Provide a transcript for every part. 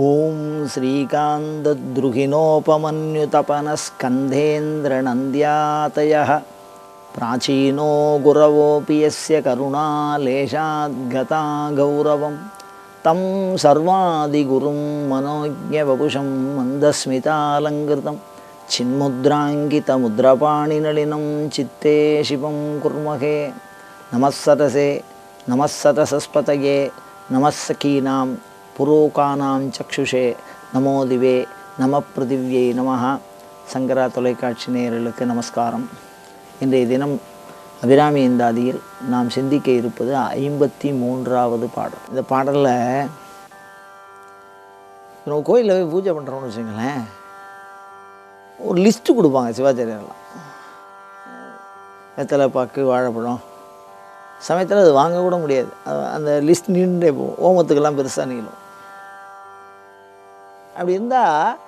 ॐ श्रीकान्तद्रुहिणोपमन्युतपनस्कन्धेन्द्रनन्द्यातयः प्राचीनो गुरवोऽपि यस्य करुणालेशाद्गता गौरवं तं सर्वादिगुरुं मनोज्ञवपुषं मन्दस्मितालङ्कृतं चिन्मुद्राङ्कितमुद्रपाणिनलिनं चित्ते शिवं कुर्महे नमः सतसे नमः सतसस्पतये नमः सखीनां புரோகானாம் சக்ஷுஷே நமோ திவே நம பிருதிவ்யை நமஹ சங்கரா தொலைக்காட்சி நேயர்களுக்கு நமஸ்காரம். இன்றைய தினம் அபிராமி இந்தாதியில் நாம் சிந்திக்க இருப்பது ஐம்பத்தி மூன்றாவது பாடல். இந்த பாடலில் நம்ம கோயிலில் போய் பூஜை பண்ணுறோம்னு வச்சுங்களேன் ஒரு லிஸ்ட்டு கொடுப்பாங்க சிவாச்சாரியர்லாம் வெத்தலை பாக்கு வாழைப்பழம். சமயத்தில் அது வாங்க கூட முடியாது. அந்த லிஸ்ட் நின்றுட்டே போகும். ஓமத்துக்கெல்லாம் பெருசாக நீளும். அப்படி இருந்தால்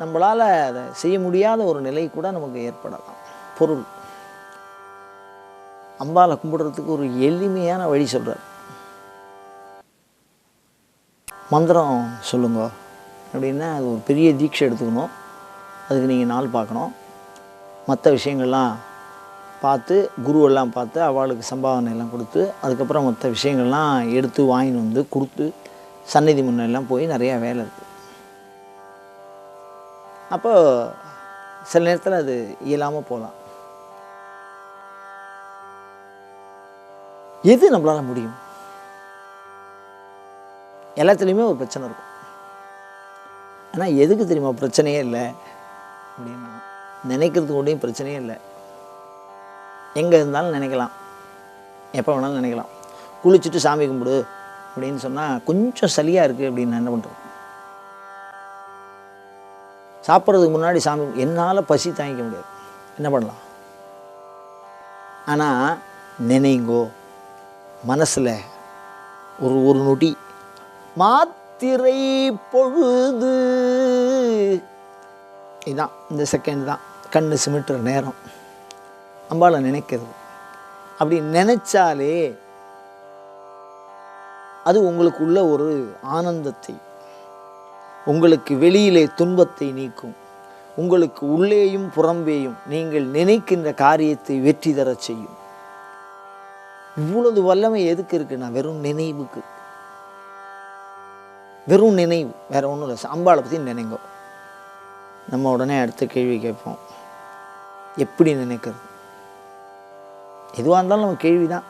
நம்மளால் அதை செய்ய முடியாத ஒரு நிலை கூட நமக்கு ஏற்படலாம். பொருள். அம்பாவை கும்பிடுறதுக்கு ஒரு எளிமையான வழி சொல்கிறார் மந்திரம் சொல்லுங்க. அப்படின்னா அது ஒரு பெரிய தீட்சை எடுத்துக்கணும். அதுக்கு நீங்கள் நாள் பார்க்கணும். மற்ற விஷயங்கள்லாம் பார்த்து குருவெல்லாம் பார்த்து அவளுக்கு சம்பாவனை எல்லாம் கொடுத்து அதுக்கப்புறம் மற்ற விஷயங்கள்லாம் எடுத்து வாங்கின்னு வந்து கொடுத்து சந்நிதி முன்னெல்லாம் போய் நிறையா வேலை இருக்குது அப்போ சில நேரத்தில் அது இயலாமல் போகலாம் எது நம்மளால் முடியும்? எல்லாத்துலேயுமே ஒரு பிரச்சனை இருக்கும். ஆனால் எதுக்கு தெரியுமா? பிரச்சனையே இல்லை. அப்படின்னா நினைக்கிறதுக்கு கூடயும் பிரச்சனையே இல்லை. எங்கே இருந்தாலும் நினைக்கலாம். எப்போ வேணாலும் நினைக்கலாம். குளிச்சுட்டு சாமி கும்பிடு அப்படின்னு சொன்னால் கொஞ்சம் சளியாக இருக்குது அப்படின்னு என்ன பண்ணுறோம் சாப்பிட்றதுக்கு முன்னாடி சாமி என்னால் பசி தாங்கிக்க முடியாது. என்ன பண்ணலாம்? ஆனால் நினைங்கோ மனசில் ஒரு ஒரு நொடி மாத்திரை பொழுது. இதான் இந்த செகண்ட் தான். கண் சிமிட்டுற நேரம். அம்பாவை நினைக்கிறது. அப்படி நினைச்சாலே அது உங்களுக்குள்ள ஒரு ஆனந்தத்தை உங்களுக்கு வெளியிலே துன்பத்தை நீக்கும். உங்களுக்கு உள்ளேயும் புறம்பேயும் நீங்கள் நினைக்கின்ற காரியத்தை வெற்றி தரச் செய்யும். இவ்வளவு வல்லமை எதுக்கு இருக்குன்னா வெறும் நினைவுக்கு. வெறும் நினைவு. வேற ஒன்றும் இல்லை. அம்பாளை பற்றி நினைங்கோ. நம்ம உடனே அடுத்த கேள்வி கேட்போம். எப்படி நினைக்கிறது? எதுவாக இருந்தாலும் நம்ம கேள்வி தான்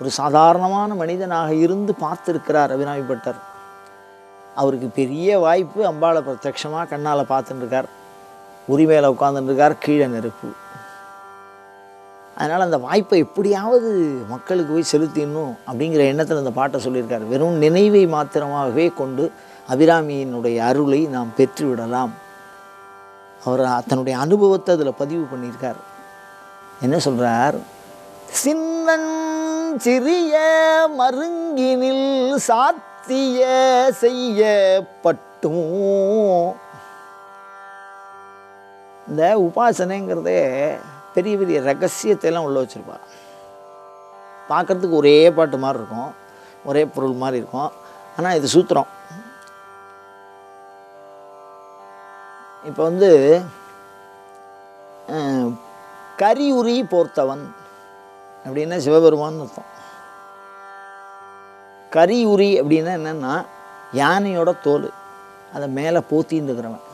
ஒரு சாதாரணமான மனிதனாக இருந்து பார்த்துருக்கிறார் அபிநாவிபட்டர் அவருக்கு பெரிய வாய்ப்பு அம்பாளை பிரத்யட்சமாக கண்ணால் பார்த்துட்டுருக்கார். உரிமையில் உட்காந்துருக்கார் கீழே நெருப்பு. அதனால் அந்த வாய்ப்பை எப்படியாவது மக்களுக்கு போய் செலுத்திடணும் அப்படிங்கிற எண்ணத்தில் அந்த பாட்டை சொல்லியிருக்கார். வெறும் நினைவை மாத்திரமாகவே கொண்டு அபிராமியினுடைய அருளை நாம் பெற்றுவிடலாம். அவர் தன்னுடைய அனுபவத்தை அதில் பதிவு பண்ணியிருக்கார். என்ன சொல்கிறார் சின்னன் சிறிய மருங்கினில் செய்ய செய்யப்பட்டும். இந்த உபாசனைங்கிறதே பெரிய பெரிய ரகசியத்தை எல்லாம் உள்ள வச்சுருப்பா பார்க்கறதுக்கு ஒரே பாட்டு மாதிரி இருக்கும் ஒரே பொருள் மாதிரி இருக்கும். ஆனால் இது சூத்திரம். இப்போ வந்து கரியுரி கரி உரி போர்த்தவன் அப்படின்னா சிவபெருமான்னு அர்த்தம். கரி உரி அப்படின்னா என்னன்னா யானையோட தோல். அதை மேலே போத்தின்னு இருக்கிறவன்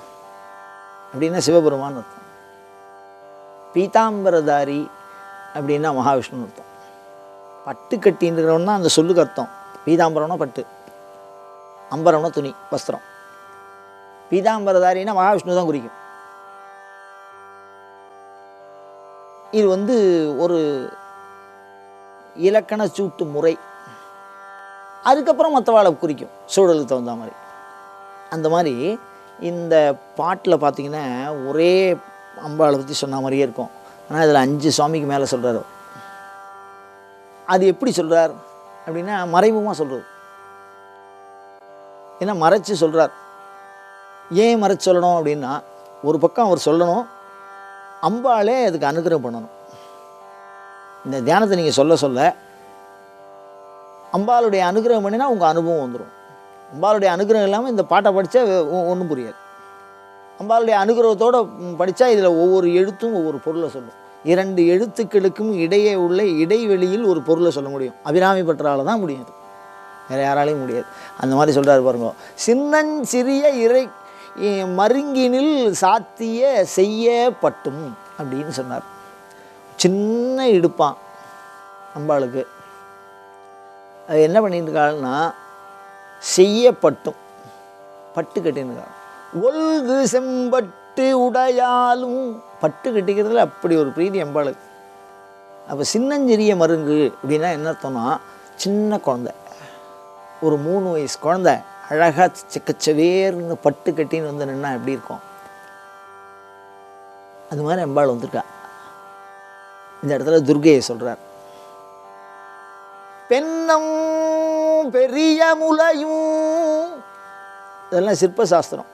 அப்படின்னா சிவபெருமான் அர்த்தம். பீதாம்பரதாரி அப்படின்னா மகாவிஷ்ணு அர்த்தம். பட்டு கட்டின்னுக்கிறவன் தான் அந்த சொல்லுக்கு அர்த்தம். பீதாம்பரம்னா பட்டு. அம்பரம்னா துணி வஸ்திரம். பீதாம்பரதாரின்னா மகாவிஷ்ணு தான் குறிக்கும். இது வந்து ஒரு இலக்கண சூட்டு முறை. அதுக்கப்புறம் மற்றவாளை குறிக்கும். சூழலுக்கு தகுந்த மாதிரி. அந்த மாதிரி இந்த பாட்டில் பார்த்தீங்கன்னா ஒரே அம்பாளை பற்றி சொன்ன மாதிரியே இருக்கும். ஆனால் இதில் அஞ்சு சுவாமிக்கு மேலே சொல்கிறார் அது எப்படி சொல்கிறார் அப்படின்னா மறைமுகமாக சொல்கிறது ஏன்னா மறைச்சு சொல்கிறார் ஏன் மறைச்சு சொல்லணும் அப்படின்னா ஒரு பக்கம் அவர் சொல்லணும் அம்பாளே அதுக்கு அனுகிரகம் பண்ணணும். இந்த தியானத்தை நீங்கள் சொல்ல சொல்ல அம்பாளுடைய அனுகிரகம் பண்ணினா உங்கள் அனுபவம் வந்துடும் அம்பாளுடைய அனுகிரகம் இல்லாமல் இந்த பாட்டை படித்தா ஒன்றும் புரியாது. அம்பாளுடைய அனுகிரகத்தோடு படித்தா இதில் ஒவ்வொரு எழுத்தும் ஒவ்வொரு பொருளை சொல்லும். இரண்டு எழுத்துக்களுக்கும் இடையே உள்ள இடைவெளியில் ஒரு பொருளை சொல்ல முடியும். அபிராமி பற்றால தான் முடியாது வேறு யாராலையும் முடியாது. அந்த மாதிரி சொல்கிறாரு பாருங்க. சின்னஞ்சிறிய இறை மருங்கினில் சாத்திய செய்ய பட்டும் அப்படின்னு சொன்னார். சின்ன இடுப்பான் அம்பாளுக்கு. அது என்ன பண்ணியிருக்காள்னா செய்யப்பட்டும். பட்டு கட்டின்னு ஒல்கு செம்பட்டு உடையாலும் பட்டு கட்டிக்கிறதுல அப்படி ஒரு பிரீதி எம்பாளுக்கு அப்போ சின்னஞ்சிறிய மருங்கு அப்படின்னா என்ன அர்த்தம்னா சின்ன குழந்தை. ஒரு மூணு வயசு குழந்தை அழகாக சிக்கச்சவேர்னு பட்டு கட்டின்னு வந்து நின்னா எப்படி இருக்கும்? அது மாதிரி அம்பாள் வந்துட்டா இந்த இடத்துல துர்கையை சொல்கிறார் பெண்ணும் பெரிய முலையும் இதெல்லாம் சிற்பசாஸ்திரம்.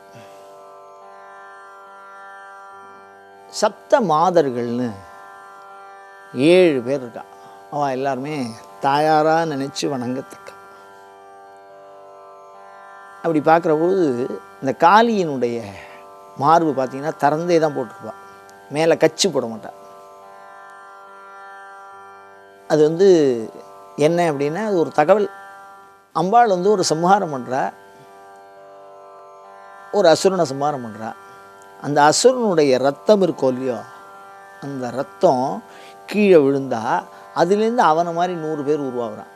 சப்த மாதர்கள்னு ஏழு பேர் இருக்கா. அவள் எல்லாருமே தாயாராக நினச்சி வணங்கத்தக்க. அப்படி பார்க்குறபோது இந்த காளியினுடைய மார்பு பார்த்தீங்கன்னா திறந்தே தான் போட்டிருப்பாள் மேலே கச்சி போட மாட்டான் அது வந்து என்ன அப்படின்னா அது ஒரு தகவல். அம்பாள் வந்து ஒரு சம்ஹாரம் பண்ணுறா ஒரு அசுரனை சம்ஹாரம் பண்ணுறா அந்த அசுரனுடைய ரத்தம் இருக்கோ இல்லையோ அந்த ரத்தம் கீழே விழுந்தா அதுலேருந்து அவனை மாதிரி நூறு பேர் உருவாகுறான்.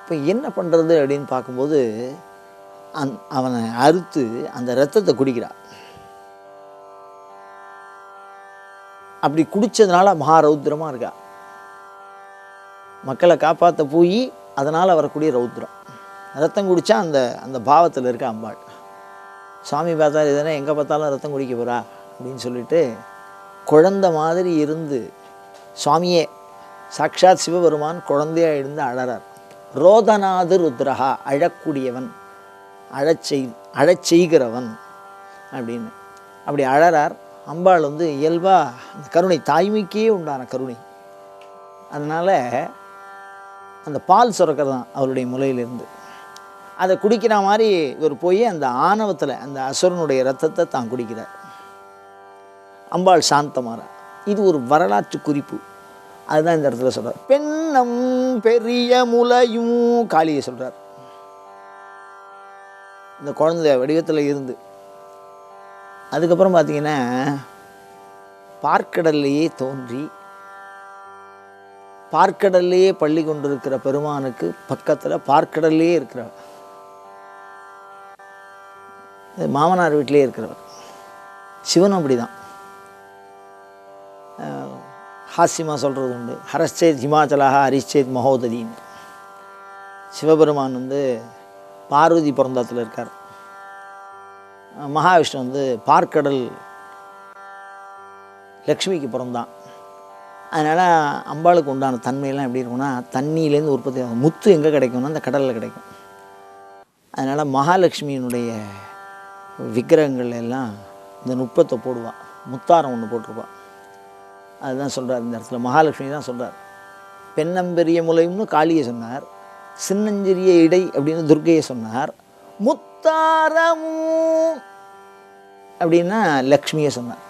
இப்போ என்ன பண்ணுறது அப்படின்னு பார்க்கும்போது அந் அவனை அறுத்து அந்த ரத்தத்தை குடிக்கிறான் அப்படி குடித்ததுனால மகாரௌத்திரமாக இருக்கா. மக்களை காப்பாற்ற போய் அதனால் வரக்கூடிய ரௌத்ரம். ரத்தம் குடித்தா அந்த அந்த பாவத்தில் இருக்க அம்பாள். சாமி பார்த்தாரு எதனா எங்கே பார்த்தாலும் ரத்தம் குடிக்க போகிறா அப்படின்னு சொல்லிட்டு குழந்த மாதிரி இருந்து சுவாமியே சாக்ஷாத் சிவபெருமான் குழந்தையா இருந்து அழறார். ரோதநாது ருத்ரஹா அழக்கூடியவன். அழச்செய் அழச்செய்கிறவன். அப்படின்னு. அப்படி அழறார். அம்பாள் வந்து இயல்பாக அந்த கருணை தாய்மைக்கே உண்டான கருணை. அதனால் அந்த பால் சுரக்கிறது தான் அவருடைய முலையிலிருந்து. அதை குடிக்கிற மாதிரி இவர் போய் அந்த ஆணவத்தில் அந்த அசுரனுடைய ரத்தத்தை தான் குடிக்கிறார். அம்பாள் சாந்தமாரா இது ஒரு வரலாற்று குறிப்பு. அதுதான் இந்த இடத்துல சொல்கிறார் பெண்ணம் பெரிய முலையும் காளியை சொல்கிறார் இந்த குழந்தை வடிவத்தில் இருந்து. அதுக்கப்புறம் பார்த்தீங்கன்னா பார்க்கடல்லையே தோன்றி பார்க்கடல்லையே பள்ளி கொண்டிருக்கிற பெருமானுக்கு பக்கத்தில் பார்க்கடல்லையே இருக்கிறவர். மாமனார் வீட்டிலே இருக்கிறவர். சிவனும் அப்படிதான். தான் ஹாஸ்யமாக சொல்கிறது உண்டு. ஹரச்சேத் ஹிமாச்சலாக ஹரிஷேத் மகோதரின்னு சிவபெருமான் வந்து பார்வதி பிறந்தத்தில் இருக்கார். மகாவிஷ்ணு வந்து பார்க்கடல் லக்ஷ்மிக்கு பிறந்தான். அதனால் அம்பாளுக்கு உண்டான தன்மையெல்லாம் எப்படி இருக்கும்னா தண்ணியிலேருந்து உற்பத்தி ஆகும். முத்து எங்கே கிடைக்கும்னா அந்த கடலில் கிடைக்கும். அதனால் மகாலட்சுமியினுடைய விக்கிரகங்கள் எல்லாம் இந்த நுட்பத்தை போடுவாள் முத்தாரம் ஒன்று போட்டிருப்பாள் அதுதான் சொல்கிறார் இந்த இடத்துல. மகாலட்சுமி தான் சொல்கிறார் பெண்ணம்பெரிய முலையும்னு காளியை சொன்னார். சின்னஞ்சிறிய இடை அப்படின்னு துர்க்கையை சொன்னார். முத்தாரமும் அப்படின்னா லக்ஷ்மியை சொன்னார்.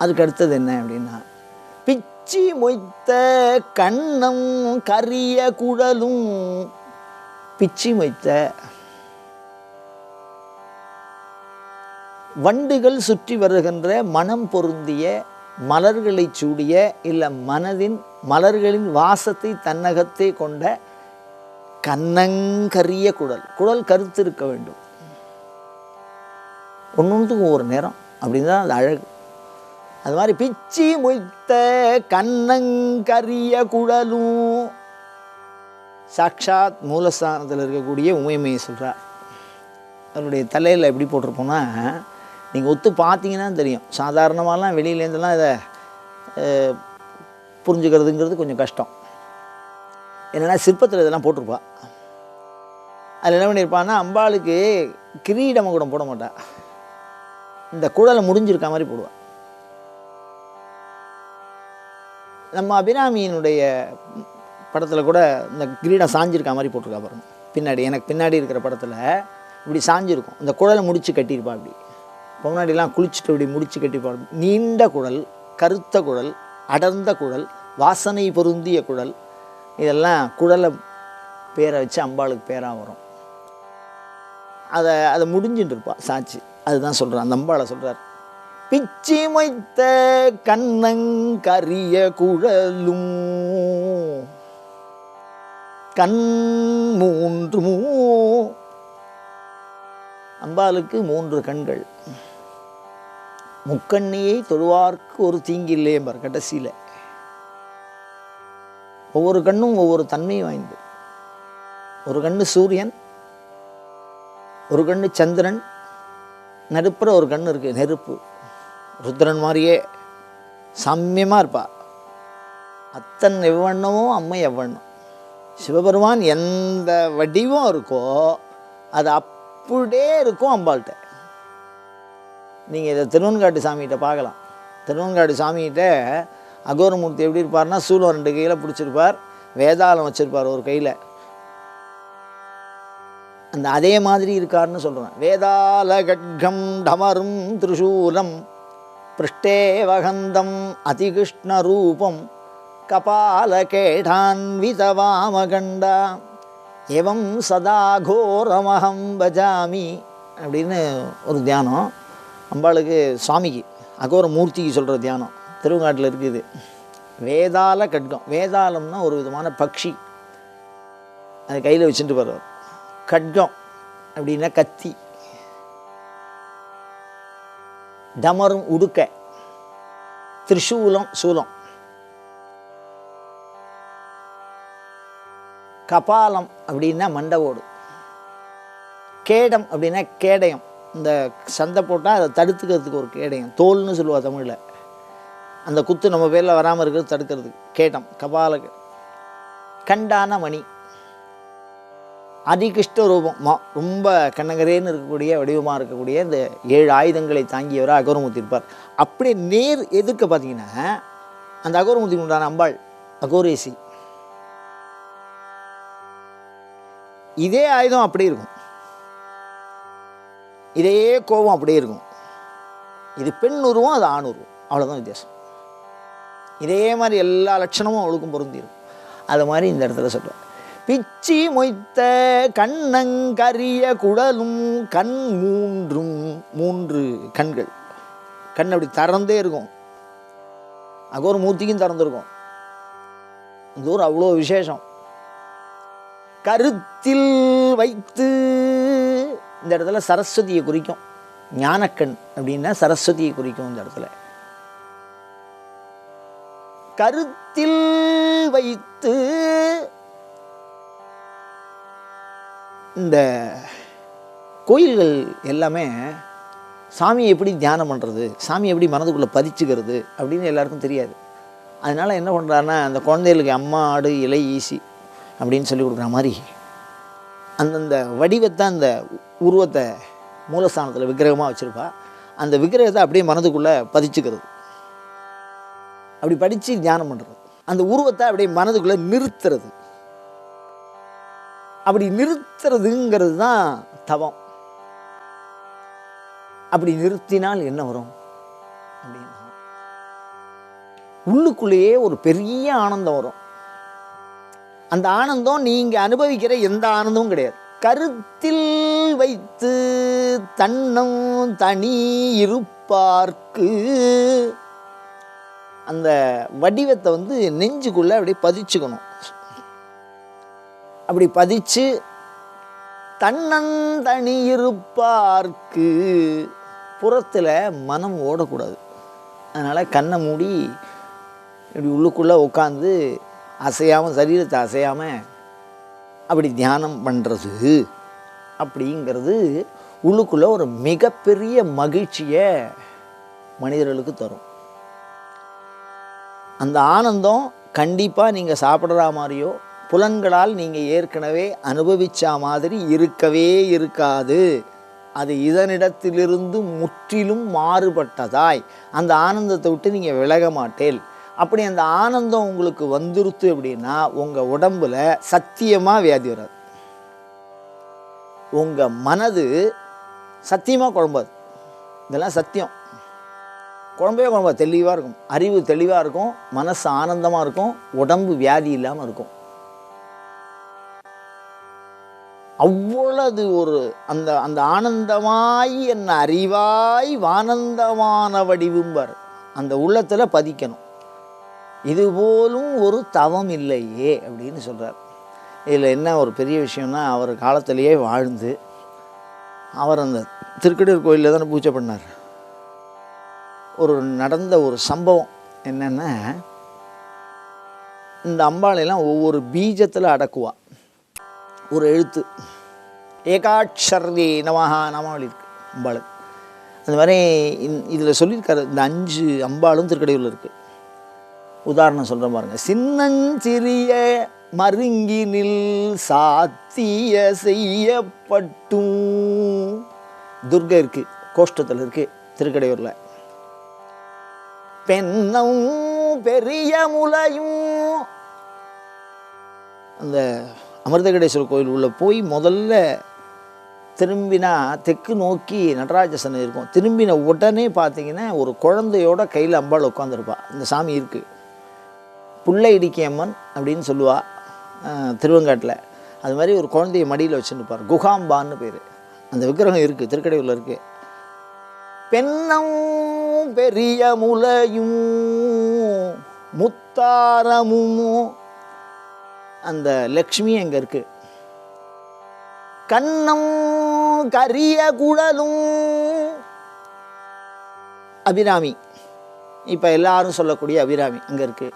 அதுக்கு அடுத்தது என்ன அப்படின்னா பிச்சி மொய்த்த கண்ணம் கரிய குழலும் பிச்சி மொய்த்த வண்டுகள் சுற்றி வருகின்ற மனம் பொருந்திய மலர்களை சூடிய இல்லை மனதின் மலர்களின் வாசத்தை தன்னகத்தை கொண்ட கண்ணங்கரிய குடல் குடல் கருத்து இருக்க வேண்டும். ஒன்னொன்றுக்கும் ஒரு நேரம். அப்படின்னு தான் அது அழகு. அது மாதிரி பிச்சி மொய்த்த கண்ணங்கரிய குழலும். சாக்ஷாத் மூலஸ்தானத்தில் இருக்கக்கூடிய உமைமையை சொல்கிறார் அவருடைய தலையில் எப்படி போட்டிருப்போம்னா நீங்கள் ஒத்து பார்த்தீங்கன்னா தெரியும். சாதாரணமாகலாம் வெளியிலேருந்துலாம் இதை புரிஞ்சுக்கிறதுங்கிறது கொஞ்சம் கஷ்டம். என்னென்னா சிற்பத்தில் இதெல்லாம் போட்டிருப்பா. அதில் என்ன பண்ணியிருப்பான்னா அம்பாளுக்கு கிரீடம கூட போட மாட்டா. இந்த குழலை முடிஞ்சிருக்க மாதிரி போடுவாள் நம்ம அபிராமியினுடைய படத்தில் கூட இந்த கிரீடம் சாஞ்சிருக்க மாதிரி போட்டிருக்கா பாருங்க. பின்னாடி எனக்கு பின்னாடி இருக்கிற படத்தில் இப்படி சாஞ்சிருக்கும். இந்த குழலை முடித்து கட்டியிருப்பா அப்படி. இப்போ முன்னாடிலாம் குளிச்சுட்டு இப்படி முடிச்சு கட்டிப்பா நீண்ட குழல் கருத்த குழல் அடர்ந்த குழல் வாசனை பொருந்திய குழல் இதெல்லாம் குழலை பேரை வச்சு அம்பாளுக்கு பேராக வரும். அதை அதை முடிஞ்சுட்டு இருப்பா சாட்சி அதுதான் சொல்கிறான் அந்த அம்பாளை சொல்கிறார் பிச்சி மொய்த்த கண்ணங்கரிய குழலும். கண் மூன்று மூ. அம்பாளுக்கு மூன்று கண்கள். முக்கண்ணியை தொழுவார்க்கு ஒரு தீங்கு என்பார் கடைசியில். ஒவ்வொரு கண்ணும் ஒவ்வொரு தன்மை வாய்ந்தது. ஒரு கண்ணு சூரியன் ஒரு கண்ணு சந்திரன் நடுப்புற ஒரு கண்ணு இருக்குது நெருப்பு. ருத்ரன் மாதிரியே சாமியமாக இருப்பா. அத்தன் எவ்வண்ணமும் அம்மை எவ்வண்ணம். சிவபெருமான் எந்த வடிவம் இருக்கோ அது அப்படியே இருக்கும் அம்பாள்கிட்ட. நீங்கள் இதை திருவன்காட்டு சாமிகிட்ட பார்க்கலாம். திருவன்காட்டு சாமிகிட்ட அகோரமூர்த்தி எப்படி இருப்பார்னா சூலம் ரெண்டு கையில் பிடிச்சிருப்பார் வேதாளம் வச்சுருப்பார் ஒரு கையில். அந்த அதே மாதிரி இருக்காருன்னு சொல்கிறேன் வேதால கட்கம் டமரும் திரிசூலம் பிருஷ்டே வகந்தம் அதிகிருஷ்ண ரூபம் எவம் சதா கோரமகம் பஜாமி அப்படின்னு ஒரு தியானம். அம்பாளுக்கு சுவாமிக்கு அகோர மூர்த்திக்கு சொல்கிற தியானம். திருவங்காட்டில் இருக்குது. வேதால கட்கம். வேதாளம்னா ஒரு விதமான பக்ஷி. அது கையில் வச்சுட்டு போகிறவர் கட்கம் அப்படின்னா கத்தி. தமரும் உடுக்க. திரிசூலம் சூலம். கபாலம் அப்படின்னா மண்டவோடு. கேடம் அப்படின்னா கேடயம். இந்த சண்டை போட்டால் அதை தடுத்துக்கிறதுக்கு ஒரு கேடயம். தோல்னு சொல்லுவாள் தமிழில். அந்த குத்து நம்ம பேரில் வராமல் இருக்கிறது தடுக்கிறதுக்கு. கேடம் கபால கண்டான மணி. அதிகிருஷ்ட ரூபம் மா ரொம்ப கண்ணகரேன்னு இருக்கக்கூடிய வடிவமாக இருக்கக்கூடிய இந்த ஏழு ஆயுதங்களை தாங்கியவராக அகோரமூர்த்தி இருப்பார் அப்படியே நேர் எதிர்க்க பார்த்தீங்கன்னா அந்த அகோரமூர்த்தி உண்டான அம்பாள் அகோரேசி. இதே ஆயுதம் அப்படியே இருக்கும். இதே கோபம் அப்படியே இருக்கும். இது பெண் உருவம் அது ஆண் உருவம். அவ்வளோதான் வித்தியாசம். இதே மாதிரி எல்லா லட்சணமும் அவளுக்கும் பொருந்திருக்கும் அது மாதிரி இந்த இடத்துல சொல்லுவார் பிச்சி மொய்த்த கண்ணங்கரிய குடலும் கண் மூன்றும் மூன்று கண்கள். கண் அப்படி திறந்தே இருக்கும். அகோர மூர்த்திக்கும் திறந்துருக்கும். இந்த ஊர் அவ்வளோ விசேஷம். கருத்தில் வைத்து இந்த இடத்துல சரஸ்வதியை குறிக்கும். ஞானக்கண் அப்படின்னா சரஸ்வதியை குறிக்கும் இந்த இடத்துல. கருத்தில் வைத்து இந்த கோயில்கள் எல்லாமே சாமியை எப்படி தியானம் பண்ணுறது சாமியை எப்படி மனதுக்குள்ளே பதிச்சுக்கிறது அப்படின்னு எல்லாருக்கும் தெரியாது. அதனால் என்ன பண்ணுறாருன்னா அந்த குழந்தைகளுக்கு அம்மா ஆடு இலை ஈசி அப்படின்னு சொல்லி கொடுக்குற மாதிரி அந்தந்த வடிவத்தை அந்த உருவத்தை மூலஸ்தானத்தில் விக்கிரகமாக வச்சுருப்பா. அந்த விக்கிரகத்தை அப்படியே மனதுக்குள்ளே பதிச்சுக்கிறது. அப்படி படித்து தியானம் பண்ணுறது அந்த உருவத்தை அப்படியே மனதுக்குள்ளே நிறுத்துறது. அப்படி நிறுத்துறதுங்கிறது தான் தவம். அப்படி நிறுத்தினால் என்ன வரும்? அப்படின்னா உள்ளுக்குள்ளேயே ஒரு பெரிய ஆனந்தம் வரும். அந்த ஆனந்தம் நீங்கள் அனுபவிக்கிற எந்த ஆனந்தமும் கிடையாது. கருத்தில் வைத்து தன்னம் தனி இருப்பார்க்கு. அந்த வடிவத்தை வந்து நெஞ்சுக்குள்ளே அப்படியே பதிச்சுக்கணும். அப்படி பதிச்சு தன்னந்தனியிருப்பார்க்கு புறத்தில் மனம் ஓடக்கூடாது. அதனால் கண்ணை மூடி இப்படி உள்ளுக்குள்ளே உட்காந்து அசையாமல் சரீரத்தை அசையாமல் அப்படி தியானம் பண்ணுறது அப்படிங்கிறது உள்ளுக்குள்ளே ஒரு மிகப்பெரிய மகிழ்ச்சியை மனிதர்களுக்கு தரும். அந்த ஆனந்தம் கண்டிப்பாக நீங்கள் சாப்பிட்ற மாதிரியோ புலன்களால் நீங்கள் ஏற்கனவே அனுபவிச்ச மாதிரி இருக்கவே இருக்காது. அது இதனிடத்திலிருந்து முற்றிலும் மாறுபட்டதாய். அந்த ஆனந்தத்தை விட்டு நீங்கள் விலக மாட்டேன் அப்படி அந்த ஆனந்தம் உங்களுக்கு வந்துருத்து அப்படின்னா உங்கள் உடம்புல சத்தியமாக வியாதி வராது. உங்கள் மனது சத்தியமாக குழம்பாது. இதெல்லாம் சத்தியம். குழம்பே குழம்பா தெளிவாக இருக்கும். அறிவு தெளிவாக இருக்கும். மனசு ஆனந்தமாக இருக்கும். உடம்பு வியாதி இல்லாமல் இருக்கும். அவ்வளவு ஒரு அந்த அந்த ஆனந்தமாய் என் அறிவாய் வானந்தமான வடிவும்பர் அந்த உள்ளத்தில் பதிக்கணும். இது போலும் ஒரு தவம் இல்லையே அப்படின்னு சொல்கிறார் இதில் என்ன ஒரு பெரிய விஷயம்னா அவர் காலத்திலேயே வாழ்ந்து அவர் அந்த திருக்கடூர் கோயிலில் தானே பூஜை பண்ணார். ஒரு நடந்த ஒரு சம்பவம் என்னென்னா இந்த அம்பாளையெல்லாம் ஒவ்வொரு பீஜத்தில் அடக்குவா. ஒரு எழுத்து. ஏகாட்சர்தி நமஹா நமவழி இருக்குது அம்பாள். அந்த மாதிரி இதில் சொல்லியிருக்காரு இந்த அஞ்சு அம்பாளும் திருக்கடையூரில் இருக்குது உதாரணம் சொல்கிறேன் பாருங்க. சின்னஞ்சிறிய மருங்கினில் சாத்திய செய்யப்பட்டும். துர்கை இருக்குது கோஷ்டத்தில் இருக்குது திருக்கடையூரில். பெண்ணும் பெரிய முலையும். அந்த அமிர்தகடேஸ்வரர் கோயில் உள்ளே போய் முதல்ல திரும்பினா தெற்கு நோக்கி நடராஜசன் இருக்கும். திரும்பின உடனே பார்த்தீங்கன்னா ஒரு குழந்தையோட கையில் அம்பாள் உட்காந்துருப்பாள் இந்த சாமி இருக்குது புள்ளை இடிக்கி அம்மன் அப்படின்னு சொல்லுவாள் திருவங்காட்டில் திருவெங்காட்டில். அது மாதிரி ஒரு குழந்தைய மடியில் வச்சுருப்பார். குகாம்பான்னு பேர். அந்த விக்கிரகம் இருக்குது திருக்கடையூரில் இருக்குது பெண்ணம் பெரிய முலையும் முத்தாரமும் அந்த லக்ஷ்மி அங்கே இருக்கு? கண்ணம் கரிய குழலும். அபிராமி. இப்போ எல்லாரும் சொல்லக்கூடிய அபிராமி அங்கே இருக்கு?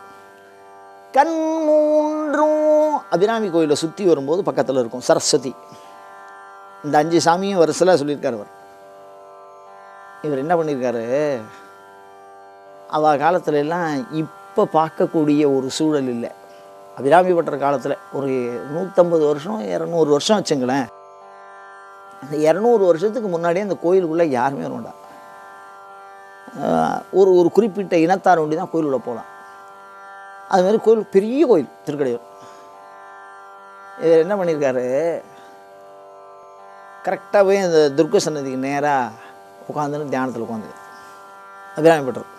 கண் மூன்றும் அபிராமி கோயிலை சுற்றி வரும்போது பக்கத்தில் இருக்கும் சரஸ்வதி. இந்த அஞ்சு சாமியும் வரிசையில் சொல்லியிருக்காரு அவர். இவர் என்ன பண்ணியிருக்காரு? அவ காலத்துல எல்லாம் இப்போ பார்க்கக்கூடிய ஒரு சூழல் இல்லை. அபிராமி பட்டர் காலத்தில் ஒரு நூற்றம்பது வருஷம் இரநூறு வருஷம் வச்சுங்களேன். அந்த இரநூறு வருஷத்துக்கு முன்னாடியே அந்த கோயிலுக்குள்ளே யாருமே வர வேண்டாம் ஒரு ஒரு குறிப்பிட்ட இனத்தார் வண்டி தான் கோயிலுக்குள்ளே போகலாம் அதுமாரி கோயில் பெரிய கோயில் திருக்கடையூர். இவர் என்ன பண்ணியிருக்காரு கரெக்டாக போய் அந்த துர்க்க சன்னதிக்கு நேராக உட்காந்துன்னு தியானத்தில் உட்காந்து அபிராமி பட்டர்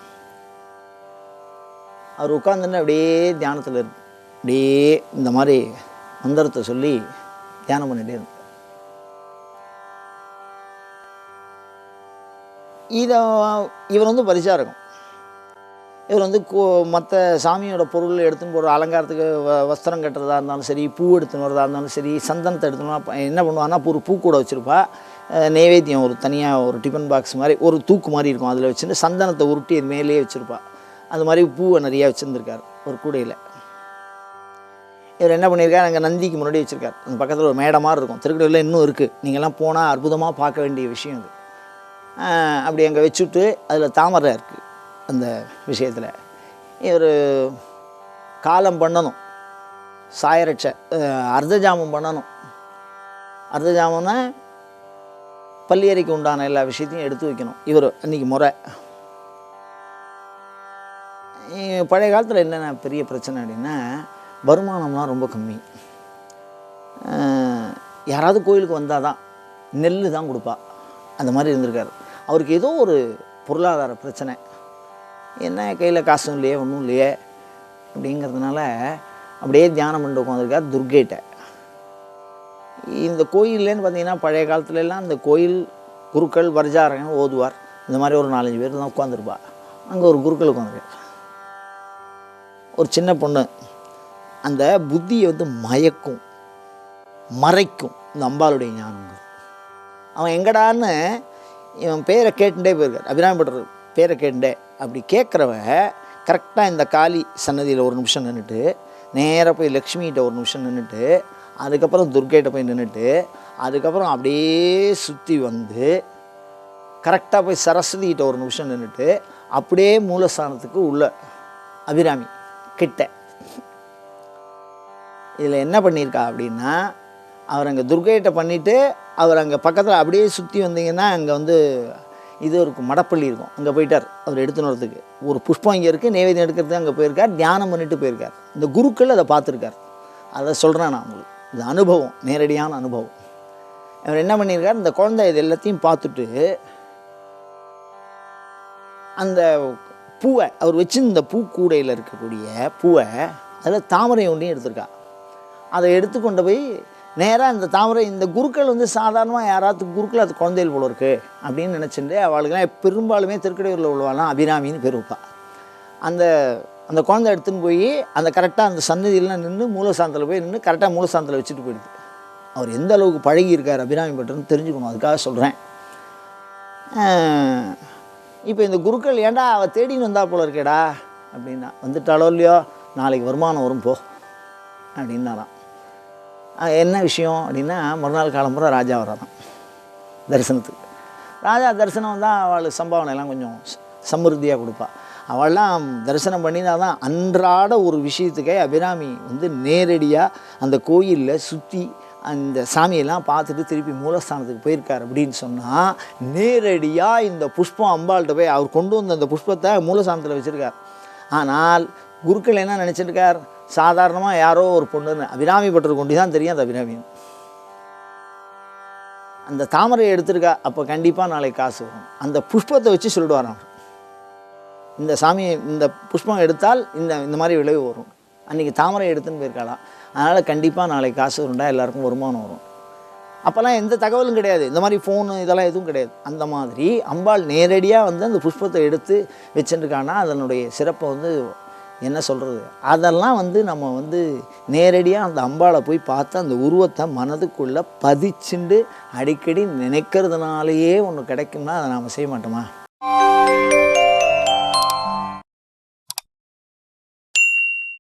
அவர் உட்காந்துன்னு அப்படியே தியானத்தில் இருக்கு. அப்படியே இந்த மாதிரி மந்திரத்தை சொல்லி தியானம் பண்ணிட்டே இருந்தேன். இதை இவர் வந்து பரிசாக இருக்கும் இவர் வந்து கோ மற்ற சாமியோட பொருள் எடுத்துன்னு போகிற அலங்காரத்துக்கு வ வஸ்திரம் கட்டுறதா இருந்தாலும் சரி பூ எடுத்துன்னு வரதா இருந்தாலும் சரி சந்தனத்தை எடுத்துனா என்ன பண்ணுவான்னா ஒரு பூ கூட வச்சுருப்பா. நைவேத்தியம் ஒரு தனியாக ஒரு டிஃபன் பாக்ஸ் மாதிரி ஒரு தூக்கு மாதிரி இருக்கும். அதில் வச்சுட்டு சந்தனத்தை உருட்டி அது மேலேயே வச்சுருப்பா. அது மாதிரி பூவை நிறையா வச்சுருந்துருக்கார் ஒரு கூடையில். இவர் என்ன பண்ணியிருக்காரு? அங்கே நந்திக்கு முன்னாடி வச்சுருக்காரு. அந்த பக்கத்தில் ஒரு மேடை மாதிரி இருக்கும். திருக்கடையில் இன்னும் இருக்குது நீங்கள்லாம் போனால் அற்புதமாக பார்க்க வேண்டிய விஷயம் அது அப்படி அங்கே வச்சுட்டு அதில் தாமரை இருக்குது அந்த விஷயத்தில். இவர் காலம் பண்ணணும். சாயரட்சை அஹ் அர்த்தஜாமம் பண்ணணும். அர்த்தஜாமம்னா பள்ளியறைக்கு உண்டான எல்லா விஷயத்தையும் எடுத்து வைக்கணும். இவர் அன்றைக்கி முறை. பழைய காலத்தில் என்னென்ன பெரிய பிரச்சனை அப்படின்னா வருமானம்லாம் ரொம்ப கம்மி. யாராவது கோயிலுக்கு வந்தால் தான் நெல் தான் கொடுப்பா. அந்த மாதிரி இருந்திருக்கார். அவருக்கு ஏதோ ஒரு பொருளாதார பிரச்சனை. என்ன கையில் காசும் இல்லையே ஒன்றும் இல்லையே அப்படிங்கிறதுனால அப்படியே தியானம் பண்ணிட்டு உட்காந்துருக்கார் துர்கேட்ட. இந்த கோயில்லேன்னு பார்த்தீங்கன்னா பழைய காலத்துலலாம் இந்த கோயில் குருக்கள் வர்ஜாரகன் ஓதுவார் இந்த மாதிரி ஒரு நாலஞ்சு பேர் தான் உட்காந்துருப்பா அங்கே ஒரு குருக்கள் உட்காந்துருக்கார் ஒரு சின்ன பொண்ணு. அந்த புத்தியை வந்து மயக்கும் மறைக்கும் இந்த அம்பாளுடைய ஞானங்கள். அவன் எங்கடான்னு இவன் பேரை கேட்டுட்டே போயிருக்கார். அபிராமி பட்டர் பேரை கேட்டுட்டே அப்படி கேட்குறவன் கரெக்டாக இந்த காளி சன்னதியில் ஒரு நிமிஷம் நின்றுட்டு நேராக போய் லக்ஷ்மிகிட்ட ஒரு நிமிஷம் நின்றுட்டு அதுக்கப்புறம் துர்க்கைகிட்ட போய் நின்றுட்டு அதுக்கப்புறம் அப்படியே சுற்றி வந்து கரெக்டாக போய் சரஸ்வதிகிட்ட ஒரு நிமிஷம் நின்றுட்டு அப்படியே மூலஸ்தானத்துக்கு உள்ள அபிராமி கிட்ட இதில் என்ன பண்ணியிருக்கா அப்படின்னா அவர் அங்கே துர்கையிட்ட பண்ணிவிட்டு அவர் அங்கே பக்கத்தில் அப்படியே சுற்றி வந்தீங்கன்னா அங்கே வந்து இது இருக்கும் மடப்பள்ளி இருக்கும். அங்கே போயிட்டார் அவர் எடுத்துன்னு வரதுக்கு. ஒரு புஷ்பம் இங்கே இருக்குது நைவேத்தியம் எடுக்கிறதுக்கு அங்கே போயிருக்கார் தியானம் பண்ணிட்டு போயிருக்கார். இந்த குருக்கள் அதை பார்த்துருக்கார். அதை சொல்கிறேன் நான் உங்களுக்கு. இது அனுபவம் நேரடியான அனுபவம். அவர் என்ன பண்ணியிருக்கார் இந்த குழந்தை இது எல்லாத்தையும் பார்த்துட்டு அந்த பூவை அவர் வச்சிருந்த பூக்கூடையில் இருக்கக்கூடிய பூவை அதில் தாமரை ஒன்றையும் எடுத்திருக்கா. அதை எடுத்து கொண்டு போய் நேராக இந்த தாமரை இந்த குருக்கள் வந்து சாதாரணமாக யாராவது குருக்கள் அது குழந்தைகள் போல இருக்கு அப்படின்னு நினச்சிட்டு அவளுக்கெல்லாம் பெரும்பாலுமே திருக்கடையூரில் உள்ளவாலாம் அபிராமின்னு பேர் வைப்பா. அந்த அந்த குழந்தை எடுத்துன்னு போய் அந்த கரெக்டாக அந்த சன்னதியெல்லாம் நின்று மூலசாந்தத்தில் போய் நின்று கரெக்டாக மூலசாந்தத்தில் வச்சுட்டு போயிடுது. அவர் எந்த அளவுக்கு பழகி இருக்கார் அபிராமி பட்டர்னு தெரிஞ்சுக்கணும் அதுக்காக சொல்கிறேன் இப்போ இந்த குருக்கள் ஏன்டா அவள் தேடின்னு வந்தா போல இருக்கேடா? அப்படின்னா வந்துட்டாலோ இல்லையோ? நாளைக்கு வருமானம் வரும் போ. அப்படின்னாராம். என்ன விஷயம் அப்படின்னா மறுநாள் காலம்புற ராஜா வர்றதான் தரிசனத்துக்கு. ராஜா தரிசனம் வந்தால் அவளுக்கு சம்பாவனையெல்லாம் கொஞ்சம் சமிருத்தியாக கொடுப்பா. அவள்லாம் தரிசனம் பண்ணினா தான் அன்றாட ஒரு விஷயத்துக்கே அபிராமி வந்து நேரடியாக அந்த கோயிலில் சுற்றி அந்த சாமியெல்லாம் பார்த்துட்டு திருப்பி மூலஸ்தானத்துக்கு போயிருக்கார் அப்படின்னு சொன்னால் நேரடியாக இந்த புஷ்பம் அம்பாள்கிட்ட போய் அவர் கொண்டு வந்த அந்த புஷ்பத்தை மூலஸ்தானத்தில் வச்சுருக்கார். ஆனால் குருக்கள் என்ன நினச்சிருக்கார்? சாதாரணமாக யாரோ ஒரு பொண்ணுன்னு அபிராமி பட்டர் கொண்டு தான் தெரியும் அது அபிராமி அந்த தாமரையை எடுத்திருக்கா அப்போ கண்டிப்பாக நாளைக்கு காசு வரும். அந்த புஷ்பத்தை வச்சு சொல்லிடுவார் அவர். இந்த சாமியை இந்த புஷ்பம் எடுத்தால் இந்த இந்த மாதிரி விளைவு வரும். அன்றைக்கி தாமரை எடுத்துன்னு போயிருக்காளாம் அதனால் கண்டிப்பாக நாளைக்கு காசு வரும்டா எல்லாருக்கும் வருமானம் வரும். அப்போல்லாம் எந்த தகவலும் கிடையாது. இந்த மாதிரி ஃபோனு இதெல்லாம் எதுவும் கிடையாது. அந்த மாதிரி அம்பாள் நேரடியாக வந்து அந்த புஷ்பத்தை எடுத்து வச்சுருக்கான்னா அதனுடைய சிறப்பை வந்து என்ன சொல்கிறது அதெல்லாம் வந்து நம்ம வந்து நேரடியாக அந்த அம்பாளை போய் பார்த்து அந்த உருவத்தை மனதுக்குள்ளே பதிச்சுண்டு அடிக்கடி நினைக்கிறதுனாலேயே ஒன்று கிடைக்கும்னா அதை நாம் செய்ய மாட்டோமா?